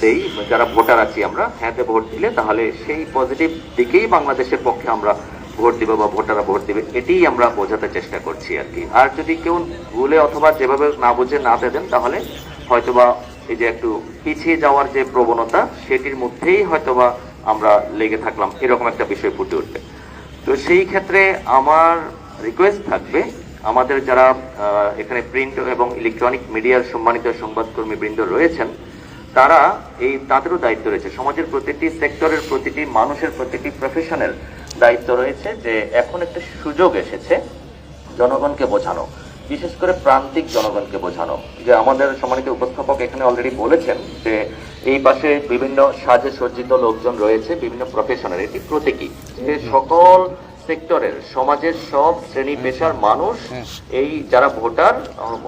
দেই যারা ভোটার আছি আমরা হ্যাঁতে ভোট দিলে তাহলে সেই পজিটিভ দিকেই বাংলাদেশের পক্ষে আমরা ভোট দিব বা ভোটাররা ভোট দিবে, এটাই আমরা বোঝাতে চেষ্টা করছি আর কি। আর যদি কেউ ভুলে অথবা যেভাবে না বুঝে না দেন তাহলে হয়তোবা এই যে একটু পিছিয়ে যাওয়ার যে প্রবণতা, সেটির মধ্যেই হয়তোবা আমরা লেগে থাকলাম, এরকম একটা বিষয় ফুটে উঠবে। তো সেই ক্ষেত্রে আমার রিকোয়েস্ট থাকবে, আমাদের যারা এখানে প্রিন্ট এবং ইলেকট্রনিক মিডিয়ার সম্মানিত সংবাদকর্মী বৃন্দ রয়েছেন তারা এই তাদেরও দায়িত্ব রয়েছে? সমাজের প্রতিটি সেক্টরের প্রতিটি মানুষের প্রতিটি প্রফেশনের দায়িত্ব রয়েছে যে এখন একটা সুযোগ এসেছে জনগণকে বোঝানো। বিশেষ করে প্রান্তিক জনগণকে বোঝানো। যে আমাদের সম্মানিত উপস্থাপক এখানে অলরেডি বলেছেন যে এই পাশে বিভিন্ন সাজে সজ্জিত লোকজন রয়েছে, বিভিন্ন প্রফেশনের এটি প্রতীকী। যে সকল সেক্টরের সমাজের সব শ্রেণি পেশার মানুষ এই যারা ভোটার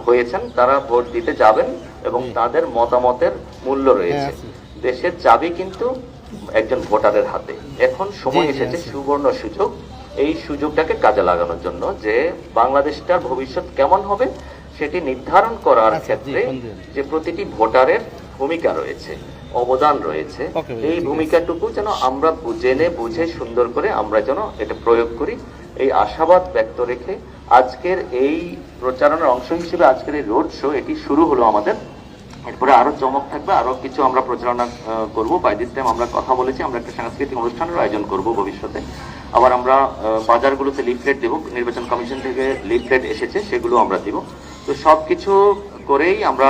হয়েছেন তারা ভোট দিতে যাবেন এবং তাদের মতামতের মূল্য রয়েছে। দেশের চাবি কিন্তু একজন ভোটারের হাতে। এখন সময় এসেছে সুবর্ণ সুযোগ। এই সুযোগটাকে কাজে লাগানোর জন্য যে বাংলাদেশটার ভবিষ্যৎ কেমন হবে সেটি নির্ধারণ করার ক্ষেত্রে যে প্রতিটি ভোটারের ভূমিকা রয়েছে। অবদান রয়েছে। এই ভূমিকাটুকু যেন আমরা জেনে বুঝে সুন্দর করে আমরা যেন এটা প্রয়োগ করি। এই আশাবাদ ব্যক্ত রেখে আজকের এই প্রচারণার অংশ হিসেবে আজকের এই রোড শো এটি শুরু হলো আমাদের। এরপরে আরও চমক থাকবে আরও কিছু আমরা প্রচারণা করব। বাই দিস টাইম আমরা কথা বলেছি আমরা একটা সাংস্কৃতিক অনুষ্ঠানের আয়োজন করব ভবিষ্যতে। আবার আমরা বাজারগুলোতে লিফলেট দেব নির্বাচন কমিশন থেকে লিফলেট এসেছে সেগুলো আমরা দিব। তো সবকিছু করেই আমরা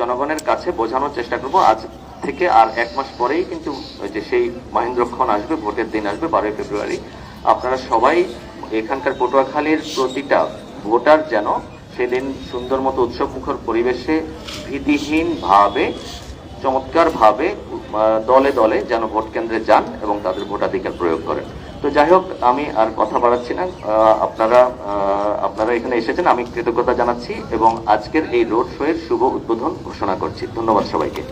জনগণের কাছে বোঝানোর চেষ্টা করব। আজ থেকে আর এক মাস পরেই কিন্তু যে সেই মহেন্দ্রক্ষণ আসবে, ভোটের দিন আসবে, বারোই ফেব্রুয়ারি। আপনারা সবাই এখানকার পটুয়াখালীর প্রতিটা ভোটার যেন সেদিন সুন্দর মতো উৎসব মুখর পরিবেশে ভীতিহীন ভাবে চমৎকার ভাবে দলে দলে যেন ভোট কেন্দ্রে যান এবং তাদের ভোটাধিকার প্রয়োগ করেন। তো যাই হোক, আমি আর কথা বাড়াচ্ছি না। আপনারা আপনারা এখানে এসেছেন, আমি কৃতজ্ঞতা জানাচ্ছি এবং আজকের এই রোড শো এর শুভ উদ্বোধন ঘোষণা করছি। ধন্যবাদ সবাইকে।